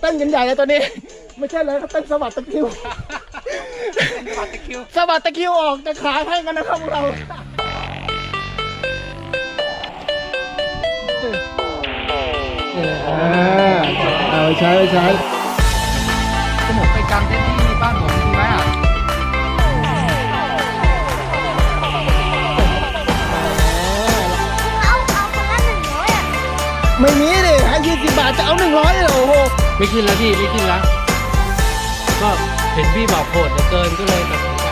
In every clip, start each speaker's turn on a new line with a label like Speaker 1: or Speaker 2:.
Speaker 1: เต้นกันใหญ่เลยตัวนี้ ไม่ใช่เลยเขาเต้นสะบัดตะคริว
Speaker 2: สวัสดีคิว
Speaker 1: สะบัดตะคริวออกจะขาให้กันนะครับพวกเราเอาใช้ใช้
Speaker 2: ผมไปกางเต็นท์ที่บ้านผมดีไหมอะ
Speaker 3: เอาเอาคนละหนึ่งร้อยอะ
Speaker 1: ไม่มีดิให้ยี่สิบบาทจะเอาหนึ่งร้อยเลยเหรอโอ้โห
Speaker 4: ไม่ขึ้นแล้วพี่ไม่ขึ้นแล้ว ก็เห็นพี่บอกโหดเหลือเกินก็เลยตัดสินใจ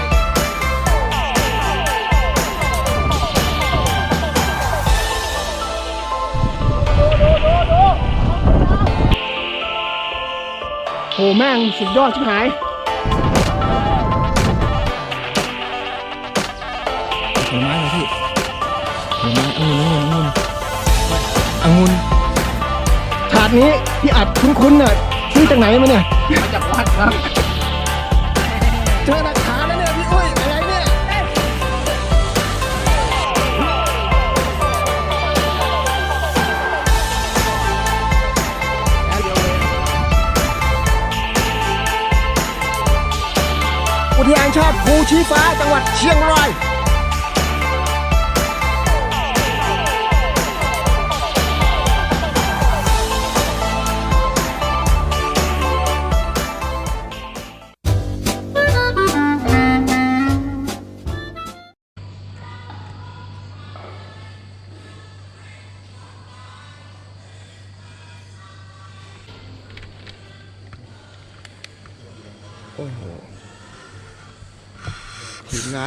Speaker 1: โหแม่งสุดยอดชิบหายผลไม้เหรอพี่ผลไม้องุ่นองุ่นองุ่นองุ่นถา ดนี้พี่อัดคุ้นๆน่ะซื้อจากไหนมาเนี่ย
Speaker 2: มาจากวัดครับ
Speaker 1: เจอหลักฐานแล้วเนี่ยพี่อุ้ยอะไรเนี่ยอุทยานชาติภูชีฟ้าจังหวัดเชียงราย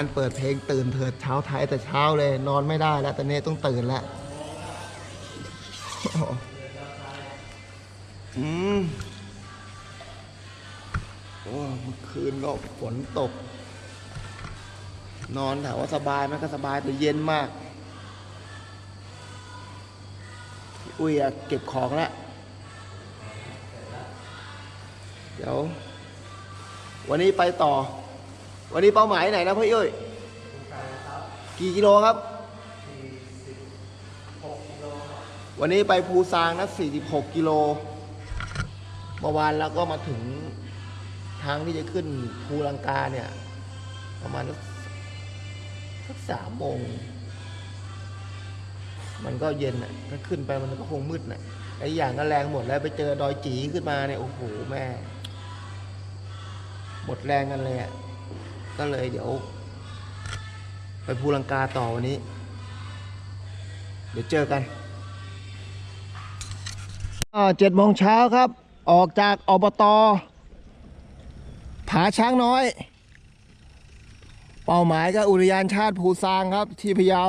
Speaker 1: ทีมงานเปิดเพลงตื่นเถิดเช้าไทยแต่เช้าเลย นอนไม่ได้แล้วตอนนี้ต้องตื่นแล้วอืมโอ้เมื่อคืนก็ฝนตก นอนถามว่าสบายไหมก็สบายแต่เย็นมากอุ้ยอะเก็บของแล้วเดี๋ยว วันนี้ไปต่อ วันนี้เป้าหมายไหนนะพ่อเอ้ยกี่กิโลครับ วันนี้ไปภูซางนะ46 กิโล เมื่อวานเราก็มาถึงทางที่จะขึ้นภูลังกาเนี่ย ประมาณสักสามโมง มันก็เย็นอะถ้าขึ้นไปมันก็คงมืดน่ะไอ้อย่างก็แรงหมดแล้วไปเจอดอยจีขึ้นมาเนี่ย โอ้โห แม่ หมดแรงกันเลยอะ ก็เลยเดี๋ยว ไปภูลังกาต่อวันนี้ เดี๋ยวเจอกันเจ็ดโมงเช้าครับ ออกจากอบตผาช้างน้อย เป้าหมายก็อุทยานชาติภูซางครับที่พะเยา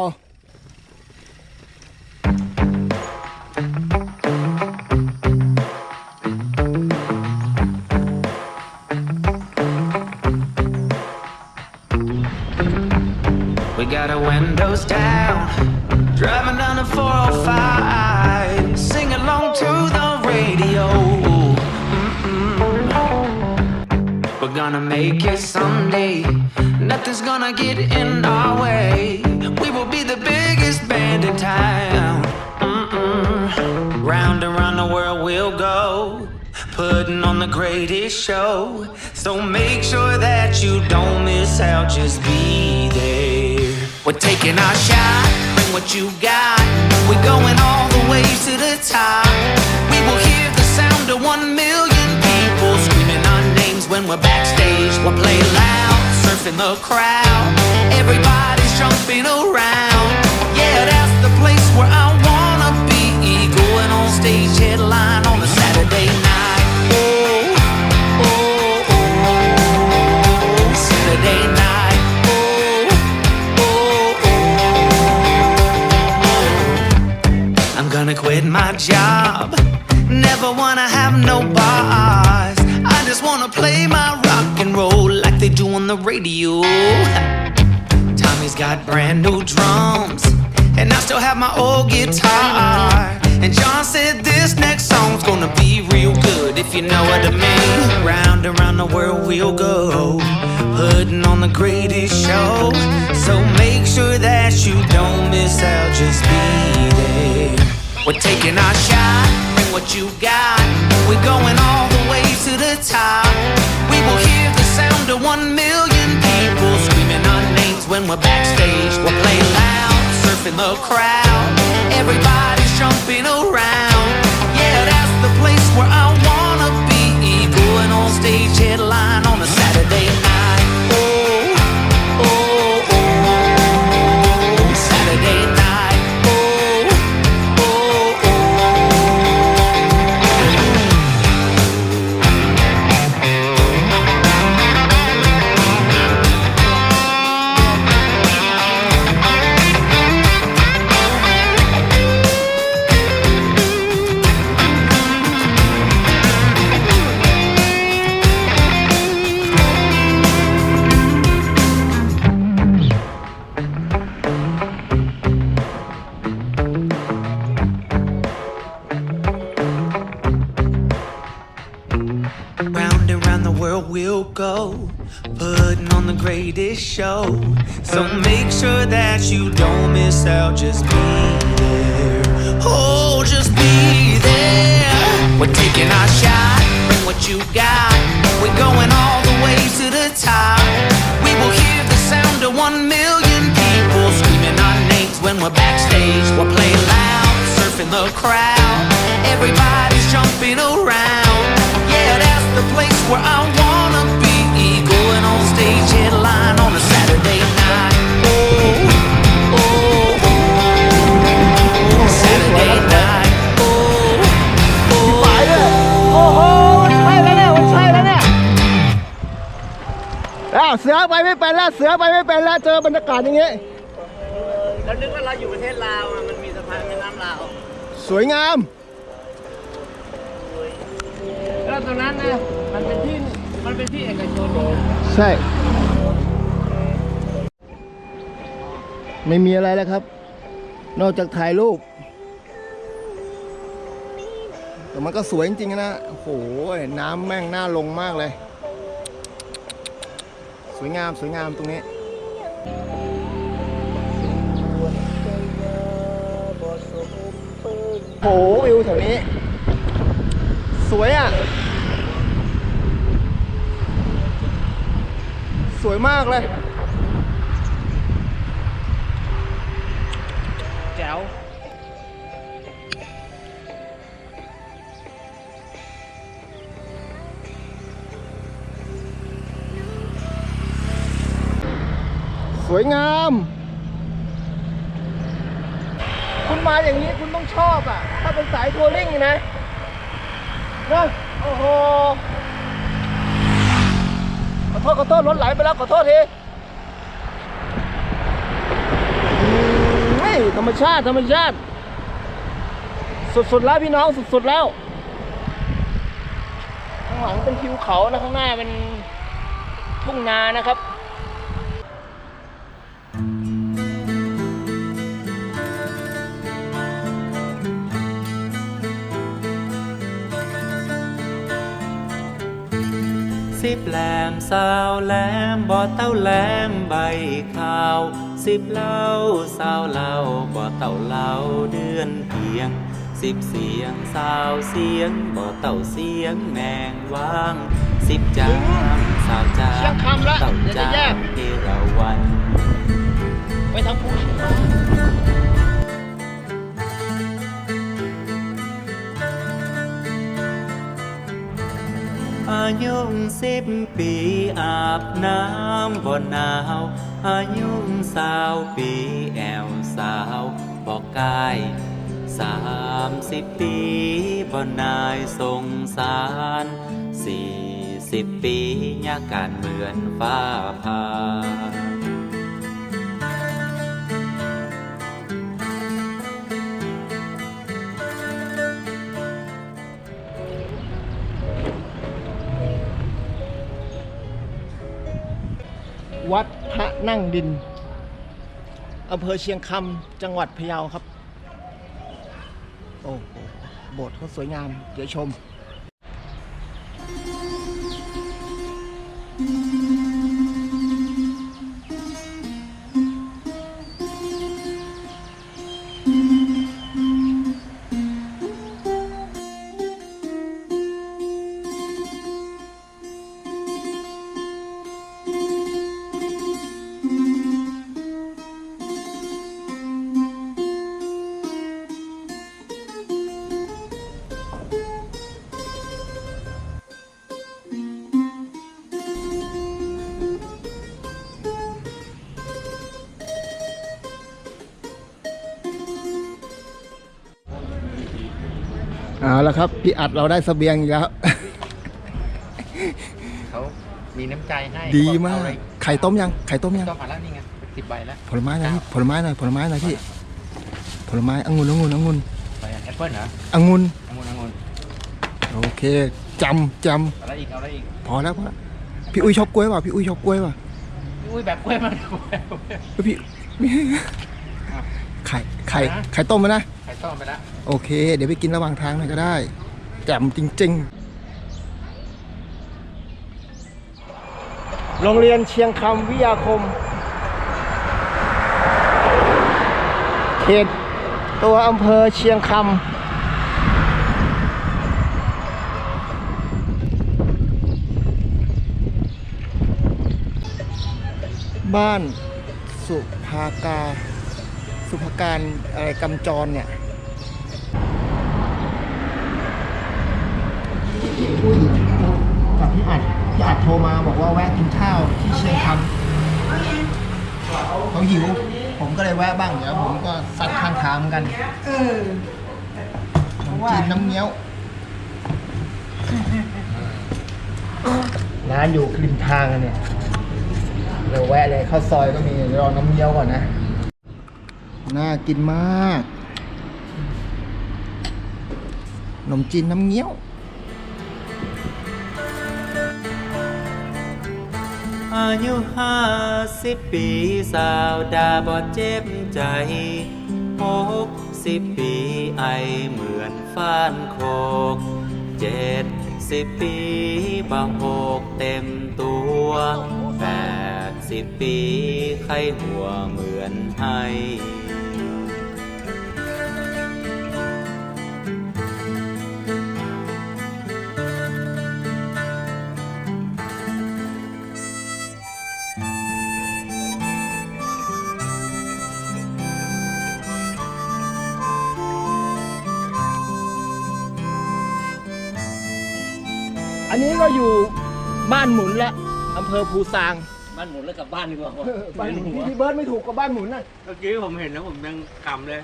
Speaker 5: down, driving down the 405, sing along to the radio. Mm-mm. We're gonna make it someday. Nothing's gonna get in our way. We will be the biggest band in town. Mm-mm. Round and round the world we'll go, putting on the greatest show. So make sure that you don't miss out, just be there. We're taking our shot, bring what you got. We're going all the way to the top. We will hear the sound of one million people screaming our names when we're backstage. We'll play loud, surfing the crowd. Everybody's jumping around. Yeah, that's the place where I wanna be. Going on stage, headline gonna quit my job. Never wanna have no boss. I just wanna play my rock and roll like they do on the radio. Tommy's got brand new drums, and I still have my old guitar. And John said this next song's gonna be real good if you know what I mean. Round and round the world we'll go, putting on the greatest show. So make sure that you don't miss out, just be there. We're taking our shot bring what you got. We're going all the way to the top. We will hear the sound of one million people screaming our names when we're backstage. We're playing loud, surfing the crowd. Everybody's jumping around. Yeah, that's the place where I wanna be. Going on stage headline on a Saturday night. Oh, oh, oh, oh Saturday night. The crowd. Everybody's jumping around. Yeah, that's the place where I wanna be. Going on stage headline on a Saturday night. Oh, oh, oh, Saturday night. Oh, oh,
Speaker 1: ไปเลยโอ้โหมันใช่แล้วเนี่ยมันใช่แล้วเนี่ยอ้าวเสือไปไม่เป็นแล้วเสือไปไม่เป็นแล้วเจอบรรยากาศอย่างงี้
Speaker 4: เรานึกว่าเราอยู่ประเทศลาวมันมีสะพานแม่น้ำลาว
Speaker 1: ส วยงาม
Speaker 4: แล้วตรงนั้นนะมันเป็นที่มันเป็นที่เอกชน
Speaker 1: ใช่ ไม่มีอะไรแล้วครับ นอกจากถ่ายรูป แต่มันก็สวยจริงๆนะโอ้โหน้ำแม่งน่าลงมากเลย สวยงามสวยงามตรงนี้ โหวิวแถวนี้ สวยอะ สวยมากเลย
Speaker 4: แจ๋ว
Speaker 1: สวยงาม คุณ มาอย่างนี้คุณต้องชอบอะ ถ้าเป็นสายทัวริ่งนี่นะนะโอ้โหขอโทษขอโทษรถไหลไปแล้วขอโทษทีอืมเฮ้ยธรรมชาติธรรมชาติ สุดๆแล้วพี่น้องสุดๆแล้วข้างหลังเป็นทิวเขานะข้างหน้าเป็นทุ่งนานะครับ
Speaker 6: สิบแหลมสาวแหลมบ่อเต้าแหลมใบข้าว สิบเหล่าสาวเหล่าบ่อเต้าเหล่าเดือนเพียง สิบเสียงสาวเสียงบ่อเต้าเสียงแมงว่าง สิบจามสาวจา
Speaker 1: เชียงคำละ
Speaker 6: เต้า
Speaker 1: เดี๋ยวจะ
Speaker 6: จา
Speaker 1: แยก
Speaker 6: มเอราวัน
Speaker 1: ไปทางภู
Speaker 6: อายุสิบปีอาบน้ำบ่หนาว อายุสาวปีแอวสาวบอกกายสามสิบปีบ่นายสงสารสี่สิบปียาการเหมือนฟ้าผ่า
Speaker 1: วัดพระนั่งดินอำเภอเชียงคำจังหวัดพะเยาครับ โอ้โหโบสถ์เขาสวยงาม เดี๋ยวชม เอาละครับ พี่อัดเราได้เสบียงอีกแล้ว
Speaker 2: เขามีน้ำใจให้
Speaker 1: ดีมาก
Speaker 2: เออะไร
Speaker 1: ไข่ต้มยัง ไข่ต้มยัง
Speaker 2: ต้องมาแล้วนี่ไงสิบใบแล้ว
Speaker 1: ผลไม้หน่อยพี่ผลไม้หน่อยผลไม้หน่อยพี่ ผลไม้องุ่นองุ่นองุ่น
Speaker 2: ไปแอปเปิ้ลเหรอ
Speaker 1: องุ่น
Speaker 2: องุ่นองุ่น
Speaker 1: โอเคจำจ
Speaker 2: เอาอะไรอีกเอาอะไรอีกำ
Speaker 1: พอแล้วพอแล้วพี่อุ้ยชอบกล้วยป่ะพี่อุ้ยชอบกล้วยป่ะ
Speaker 2: อุ้ยแบบกล้วยมันกล้วย
Speaker 1: เฮ้ยพี่ ไข่ไข่ไข่ต้มไหมนะ
Speaker 2: ไข่ต้มไปแล้ว
Speaker 1: โอเค เดี๋ยวไปกินระหว่างทางหน่อยก็ได้แจ่มจริง ๆ โรงเรียนเชียงคำวิทยาคม เขตตัวอำเภอเชียงคำบ้านสุภากาสุภาการอะไรกำจรเนี่ย กับพี่อัดพี่อัดโทรมาบอกว่าแวะกินข้าวที่เชียงคำเขาหิว ผมก็เลยแวะบ้างเดี๋ยวผมก็ซัดข้างทางเหมือนกันเออจีนน้ำเงี้ยวร้านอยู่ริมทางเนี่ยเราแวะเลยข้าวซอยก็มีรอน้ำเงี้ยวก่อนนะ น่ากินมากขนมจีนน้ำเงี้ยว
Speaker 6: อายุห้าสิบปีสาวดาบอดเจ็บใจหกสิบปีไอเหมือนฟ้านโคกเจ็ดสิบปีบะหกเต็มตัวแปดสิบปีไข้หัวเหมือนไอ
Speaker 1: อันนี้ก็อยู่บ้านหมุนและอำเภอภูซาง
Speaker 4: บ้านหมุนแล้วกลับบ้านดีกว่า
Speaker 1: บ้านหมุนที่พี่เบิร์ดไม่ถูกกับบ้านหมุนน่ะ
Speaker 4: เมื่อกี้ผมเห็นแล้วผมยังขำเลย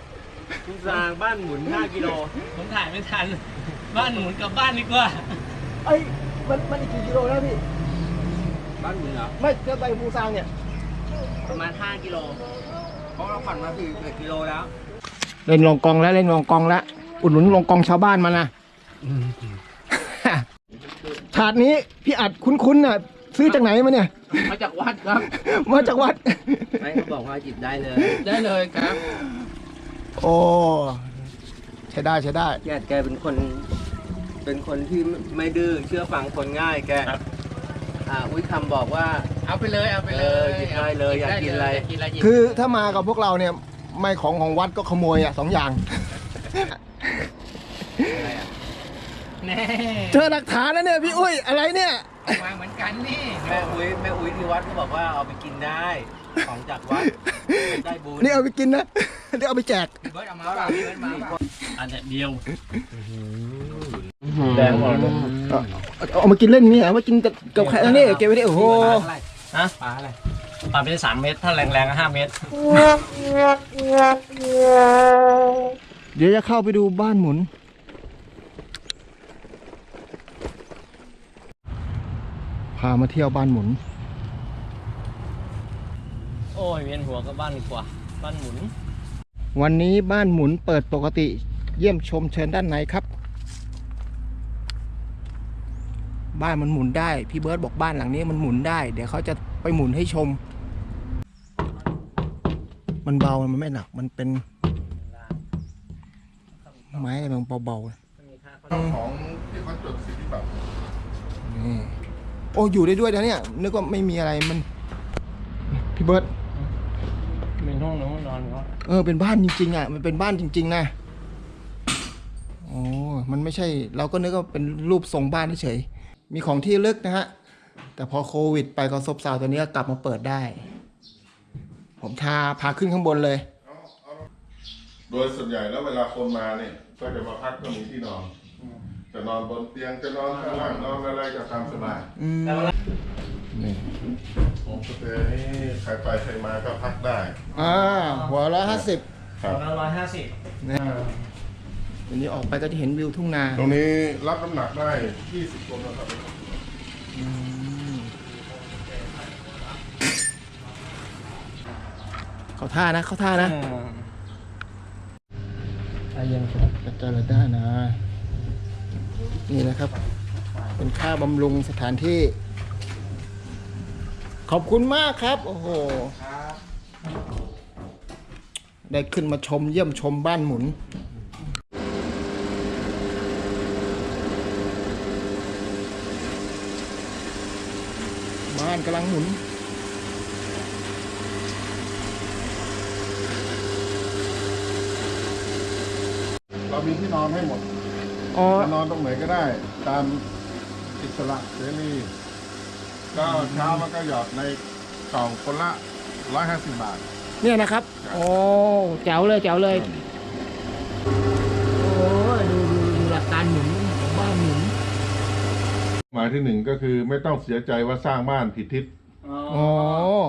Speaker 4: คุณสร้างบ้านหมุน 5 กิโล ผมถ่ายไม่ทัน บ้านหมุนกลับบ้านดีกว่า
Speaker 1: ไอ้ยมันมันอีกกี่กิโลแล้วพี่
Speaker 4: บ้านหมุนเหรอ
Speaker 1: ไม่จะไปภูซางเนี่ย
Speaker 4: ประมาณ 5 กิโล เพราะเราผ่านมาสี่กิโลแล้ว
Speaker 1: เล่นลองกองแล้วเล่นลองกองแล้วอุดหนุนลองกองชาวบ้านมานะ ถาดนี้พี่อัดคุ้นๆน่ะ ซื้อจากไหนมาเนี่ย
Speaker 2: มาจากวัดครับ
Speaker 1: มาจากวัด
Speaker 2: ไม่เขาบอกว่าจิบได้เลยได้เลยครับ
Speaker 1: โอ้ใช้ได้ใช้ได้
Speaker 4: แกแกเป็นคน เป็นคนที่ไม่ดื้อเชื่อฟังคนง่ายแกอ่าอุ้ยคำบอกว่า
Speaker 2: เอาไปเลยเอาไปเลย
Speaker 4: เออหยิบได้เลยอยากกินอะไร
Speaker 2: ยากกินอะไรหยิบ
Speaker 1: คือถ้ามากับพวกเราเนี่ย ไม่ของของวัดก็ขโมยอะสองอย่าง
Speaker 2: แน่
Speaker 1: เจอหลักฐานแล้วเนี่ยพี่อุ้ยอะไรเนี่ย
Speaker 2: มาเหมือนกันนี่
Speaker 4: แม่อุ้ยแม่อุ้ยที่วัดก็บอกว่าเอาไปกินได้ของจากวัดได้บุญ
Speaker 1: นี่เอาไปกินนะเดี๋ยวเอาไปแจก
Speaker 2: เบิร์ดเอามาเปล่าพี่เบิร์ดมาเปล่า
Speaker 4: อันเดียว
Speaker 1: แดงหมดเอาเอามากินเล่นนี่เหรอมากินกับกับใครอันนี้เก็บไว้ดิโอ้โห
Speaker 4: ฮะปลาอะไรปลาเป็นสามเมตรถ้าแรงๆก็ห้าเมตร
Speaker 1: เดี๋ยวจะเข้าไปดูบ้านหมุน พามาเที่ยวบ้านหมุน
Speaker 4: โอ้ยเวียนหัวก็บ้านดีกว่า บ้านหมุน
Speaker 1: วันนี้บ้านหมุนเปิดปกติเยี่ยมชมเชิญด้านในครับ บ้านมันหมุนได้ พี่เบิร์ตบอกบ้านหลังนี้มันหมุนได้ เดี๋ยวเขาจะไปหมุนให้ชม มันเบามันไม่หนักมันเป็นไม้อะไรมันเบาๆของที่เขาจดสิทธิบัตร โอ้อยู่ได้ด้วยนะเนี่ยนึกว่าไม่มีอะไรมันพี่เบิร์ต
Speaker 4: เป็นห้องนอนห้องนอนเขา
Speaker 1: เออเป็นบ้านจริงๆอะมันเป็นบ้านจริง ๆ นะโอ้มันไม่ใช่ เราก็นึกว่าเป็นรูปทรงบ้านเฉยๆมีของที่ระลึกนะฮะแต่พอโควิด ไปก็ซบเซาตัวนี้ก็กลับมาเปิดได้ ผมทาพาขึ้นข้างบนเลย
Speaker 7: โดยส่วนใหญ่แล้วเวลาคนมาเนี่ยก็จะมาพักก็มีที่นอน จะนอนบนเตียงจะนอนข้างล่างนอนอะไรก็ตามสบาย
Speaker 1: อืมนี่
Speaker 7: ผมสเตย์นี่ใครไปใครมาก็พักได้
Speaker 1: อ่าหัวละห้าสิบ
Speaker 7: ครับ
Speaker 4: ละร้อยห้าสิบ
Speaker 1: นะอันนี้ออกไปก็จะเห็นวิวทุ่งนา
Speaker 7: ตรงนี้รับน้ำหนักได้20คนนะครับ
Speaker 1: เขาท่านะเขาท่านะอายังกัจจารดานะ นี่นะครับ เป็นค่าบำรุงสถานที่ ขอบคุณมากครับ โอ้โหได้ขึ้นมาชมเยี่ยมชมบ้านหมุนบ้านกำลังหมุน
Speaker 7: เรามีที่นอนให้หมด
Speaker 1: อ๋อ
Speaker 7: จะนอนตรงไหนก็ได้ ตามอิสระเสรีก็เช้ามันก็หยอดในกล่องคนละ150บาท
Speaker 1: เนี่ยนะครับ โอ้แจ๋วเลยแจ๋วเลย โอ้ยดูดูดูหลักการหมุนของบ้านหมุน
Speaker 7: หมายที่หนึ่งก็คือไม่ต้องเสียใจว่าสร้างบ้านผิดทิศ
Speaker 1: อ๋อ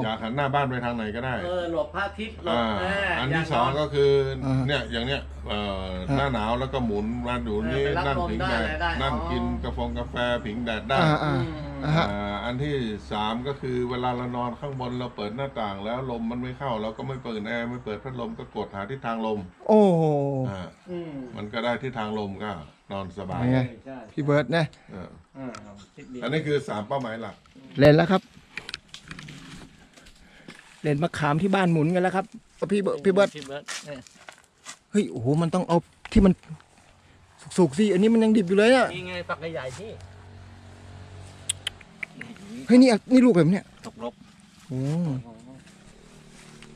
Speaker 7: อยากหันหน้าบ้านไปทางไหนก็ได้
Speaker 4: เออหลบพระอาทิตย์หลบ
Speaker 7: อ่า
Speaker 4: แม่
Speaker 7: อัน
Speaker 4: ย่า
Speaker 7: ที่สอง
Speaker 4: นน
Speaker 7: ก็คือ
Speaker 1: อ่า
Speaker 7: เนี่ยอย่างเนี้ยเอ่อหน้าหนาวแล้วก็หมุนมาดูนี่
Speaker 4: เออไปรับ
Speaker 7: นั่ง
Speaker 4: ลม
Speaker 7: ผิง
Speaker 4: ได้
Speaker 7: แดด
Speaker 4: อะไรได้
Speaker 7: นั่ง
Speaker 4: อ๋อ
Speaker 7: กินกาแฟกาแฟผิงแดดได้
Speaker 1: อ่าอ่าอ่าฮะ
Speaker 7: อ่าอันที่สามก็คือเวลาเรานอนข้างบนเราเปิดหน้าต่างแล้วลมมันไม่เข้าเราก็ไม่เปิดแอร์ไม่เปิดพัดลมก็กดหาทิศทางลม
Speaker 1: โอ้โห
Speaker 7: อ่า
Speaker 4: อืม
Speaker 7: มันก็ได้ทิศทางลมก็นอนสบาย
Speaker 1: เป็นไง
Speaker 4: ใช่
Speaker 1: พี่เบิร์ดนะ
Speaker 7: เออ
Speaker 4: อ่าคิดดี
Speaker 7: อันนี้คือสามเป้าหมายหลัก
Speaker 1: เล่นแล้วครับ เล่นมะขามที่บ้านหมุนกันแล้วครับพี่เบิร์ดพี่เบิร์ด
Speaker 4: พี่เบิร์ดเนี่ย
Speaker 1: เฮ้ยโอ้โหมันต้องเอาที่มันสุกๆสิอันนี้มันยังดิบอยู่เลยอะ
Speaker 4: นี่ไงปักใหญ่ๆที่
Speaker 1: เฮ้ยนี่นี่ลูกแบบเนี้ย
Speaker 4: ตกลบ
Speaker 1: โอ้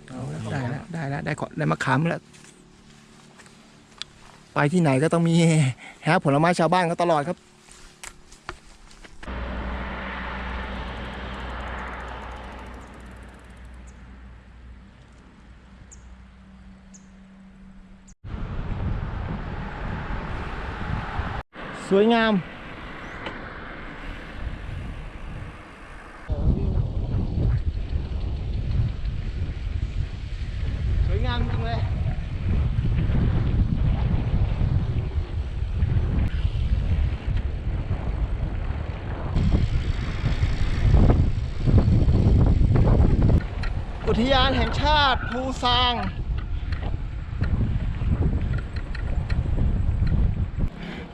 Speaker 1: เอาละได้แล้วได้แล้วได้ขอได้มะขามแล้วไปที่ไหนก็ต้องมีแฮะผลไม้ชาวบ้านก็ตลอดครับ วยงาม สวยงามจริงเลยอุทยานแห่งชาติภูซาง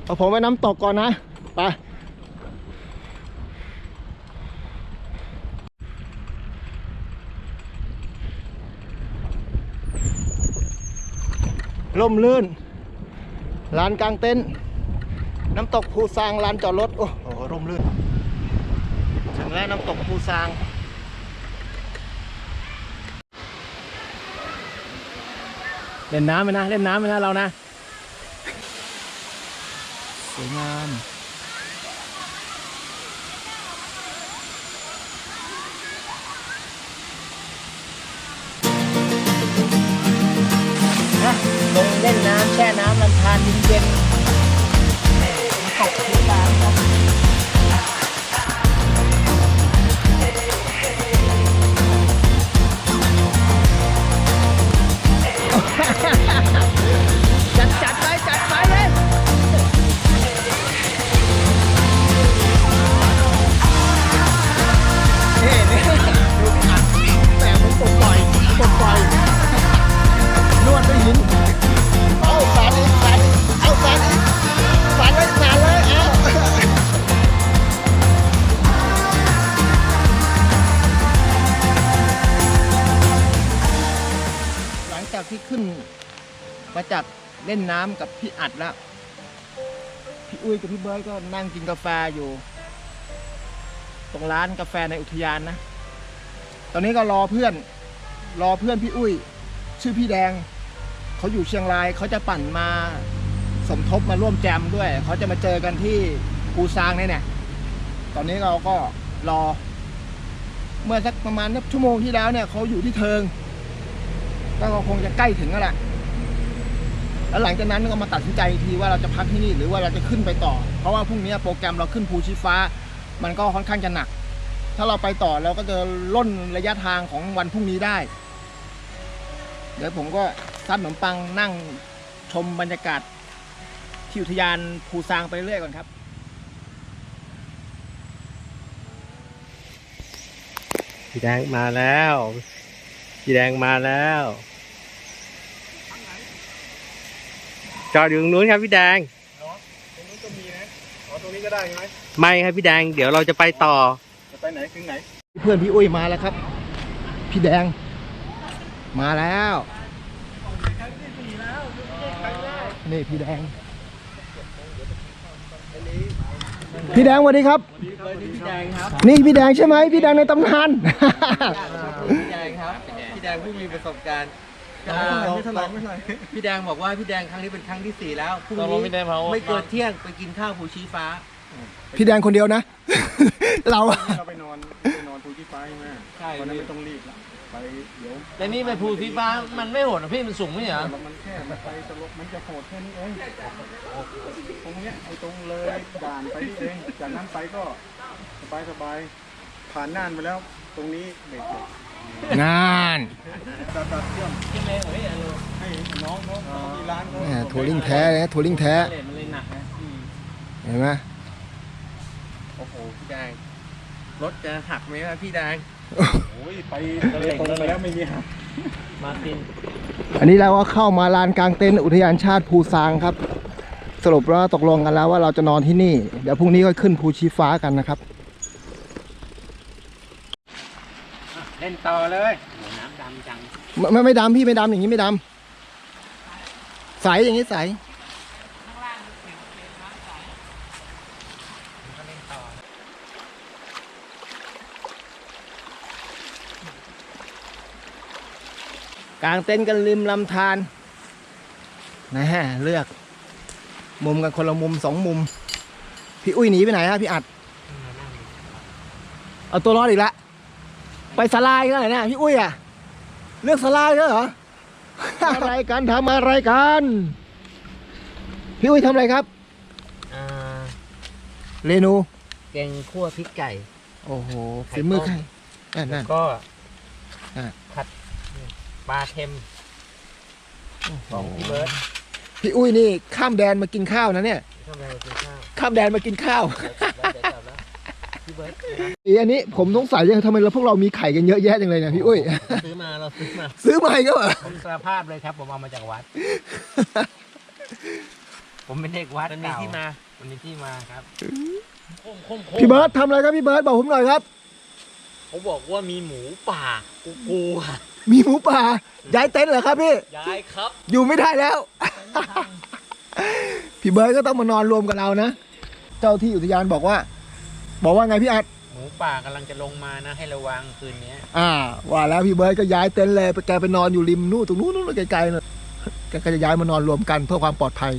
Speaker 1: เอาผมไปน้ำตกก่อนนะ ไปล่มลื่นลานกลางเต็นท์น้ำตกภูซางลานจอดรถ โอ้โหร่มลื่น ถึงแล้วน้ำตกภูซางเล่นน้ำไหมนะ เล่นน้ำไหมนะเรานะ วยงาม เล่นน้ำกับพี่อัดแล้ว พี่อุ้ยกับพี่เบิร์ดก็นั่งกินกาแฟอยู่ ตรงร้านกาแฟในอุทยานนะ ตอนนี้ก็รอเพื่อน รอเพื่อนพี่อุ้ย ชื่อพี่แดง เขาอยู่เชียงรายเขาจะปั่นมา สมทบมาร่วมแจมด้วย เขาจะมาเจอกันที่ปูซางเนี่ยเนี่ยตอนนี้เราก็รอ เมื่อสักประมาณสักชั่วโมงที่แล้วเนี่ยเขาอยู่ที่เทิง ก็คงจะใกล้ถึงแล้วแหละ แล้วหลังจากนั้นก็มาตัดสินใจอีกทีว่าเราจะพักที่นี่หรือว่าเราจะขึ้นไปต่อ เพราะว่าพรุ่งนี้โปรแกรมเราขึ้นภูชีฟ้า มันก็ค่อนข้างจะหนัก ถ้าเราไปต่อเราก็จะล่นระยะทางของวันพรุ่งนี้ได้ เดี๋ยวผมก็ซัดขนมปังนั่งชมบรรยากาศ
Speaker 8: ที่อุทยานภูซางไปเรื่อยก่อนครับ
Speaker 4: พี่แดงมาแล้วพี่แดงมาแล้ว จอดอยู่ตรงนู้นครับพี่แดง
Speaker 8: ตรงนู้นก็มีนะอ๋อตรงนี้ก็ได้ใช่ไหม
Speaker 4: ไม่ครับพี่แดง เดี๋ยวเราจะไปต่อ
Speaker 8: จะไปไหนถึงไหน
Speaker 1: เพื่อนพี่อุ้ยมาแล้วครับ พี่แดง มาแล้วนี่พี่แดง พี่แดงสวัสดีครับ
Speaker 4: พี่แดงครับ
Speaker 1: นี่พี่แดงใช่ไหมพี่แดงในตำนาน
Speaker 4: พี่แดงครับ พี่แดงผู้มีประสบการณ์ ไม่เท่าไหร่ไม่เท่าไหร่พี่แดงบอกว่าพี่แดงครั้งนี้เป็นครั้งที่สี่แล้วพรุ่งนี้ไม่เกินเที่ยงไปกินข้าวภูชีฟ้า
Speaker 1: พี่แดงคนเดียวนะ เราอะ
Speaker 8: เราไปนอนไปนอนภูที่ฟ้าใช่ไหม
Speaker 4: ใช่
Speaker 8: วันนั้นไม่ต้องรีบละไปเดี๋ยว
Speaker 4: แต่นี่ไปภูชีฟ้ามันไม่โหดนะพี่มันสูงไม่เหรอ
Speaker 8: แล้วมันแค่มันไปตลกมันจะโหดแค่นี้เองตรงเนี้ยไอ้ตรงเลยด่านไปนี่เองจากนั้นไปก็สบายสบายๆผ่านน่านไปแล้ว ตรงนี้เบรกเลย
Speaker 1: งาน
Speaker 8: ตัดตัดเครื่อ งให้น้องน้องเขามีร้านเขา
Speaker 1: แหมทัวริงแท้เลยนะทัวริงแท้
Speaker 4: เลนมันเลยหนักนะ
Speaker 1: เห็นไหม
Speaker 4: โอ้โหพี่แดงรถจะหักไหมวะพี่แดง
Speaker 8: โอ้ยไปเลยตรงไปแล้วไม่มีหัก
Speaker 4: มาติน
Speaker 1: อันนี้เราก็เข้ามาลานกลางเต็นท์อุทยานชาติภูซางครับ สรุปแล้วตกลงกันแล้วว่าเราจะนอนที่นี่ เดี๋ยวพรุ่งนี้ก็ขึ้นภูชีฟ้ากันนะครับ
Speaker 4: เล่น ต่อเลยน้ำดำจัง
Speaker 1: ไม่ไม่ไม่ดำพี่ไม่ดำอย่างนี้ไม่ดำใสอย่างนี้ใสกลางเต็นท์กันริมลำธารนะฮะเลือก มุมกันคนละมุมสองมุม พี่อุ้ยหนีไปไหนฮะพี่อัด เอาตัวรอดอีกละ ไปสลายกันเหรอเนี่ยพี่อุ้ยอะเลือกสลายแล้วเหรอ อะไรกันทำอะไรกัน พี่อุ้ยทำอะไรครับ
Speaker 4: อ่า
Speaker 1: เรนู
Speaker 4: แกงคั่วพริกไก่
Speaker 1: โอ้โหฝีมือใครนั่นนั่น
Speaker 4: ก็
Speaker 1: อะ
Speaker 4: ผัดปลาเค็มของพี่เบิร์ด
Speaker 1: พี่อุ้ยนี่ข้ามแดนมากินข้าวนะเนี่ย
Speaker 4: ทำอะไรกินข้าว
Speaker 1: ข้ามแดนมากินข้าว
Speaker 4: เดี๋ยวกลับแล้ว พี่เบิร์ด
Speaker 1: อีอันนี้ผมสงสัยยังทำไมเราพวกเรามีไข่กันเยอะแยะจังเลยเนะพี่อุ้ย
Speaker 4: ซื้อมาเราซื้อมา
Speaker 1: ซื้อมาอีก็เหรอ
Speaker 4: ผมสารภาพเลยครับ ผมเอามาจากวัด ผมเป็นเด็กวัดมันมีที่มามันมีที่มาครับคมคมคม
Speaker 1: พี่เบิร์ดทำอะไรครับพี่เบิร์ดบอกผมหน่อยครับ
Speaker 4: เขาบอกว่ามีหมูป่ากูกูอะ
Speaker 1: มีหมูป่าย้ายเต็นท์เหรอครับพี่
Speaker 4: ยายครับ
Speaker 1: อยู่ไม่ได้แล้ว พี่เบิร์ดก็ต้องมานอนรวมกับเรานะ เจ้าที่อุทยานบอกว่า บอกว่าไงพี่อัด
Speaker 4: หมูป่ากำลังจะลงมานะ ให้ระวังคืนนี้
Speaker 1: อ่า ว่าแล้วพี่เบิร์ดก็ย้ายเต็นท์เลยไปแกไปนอนอยู่ริมนู่นตรงนู้นนู่นไกลๆน่ะแกก็จะย้ายมานอนรวมกันเพื่อความปลอดภัย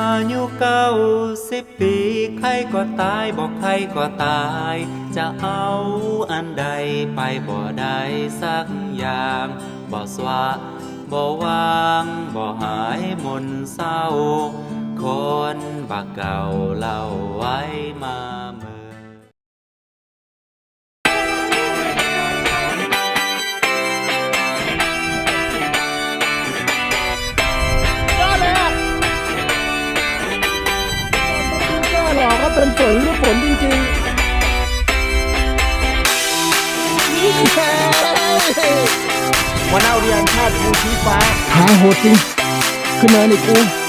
Speaker 6: อายุเก้าสิบปี ใครก็ตายบอกใครก็ตาย จะเอาอันใดไปบ่ได้สักอย่างบ่สวะบ่วางบ่หายมนต์เศร้า คนบักเก่าเล่าไว้มาเมื่อ
Speaker 1: ก็หรอก็เป็นฝนหรือฝนจริงๆวันเอาเรียนชาติภูชีฟ้าทางโหดจริง ขึ้นเนินอีกกู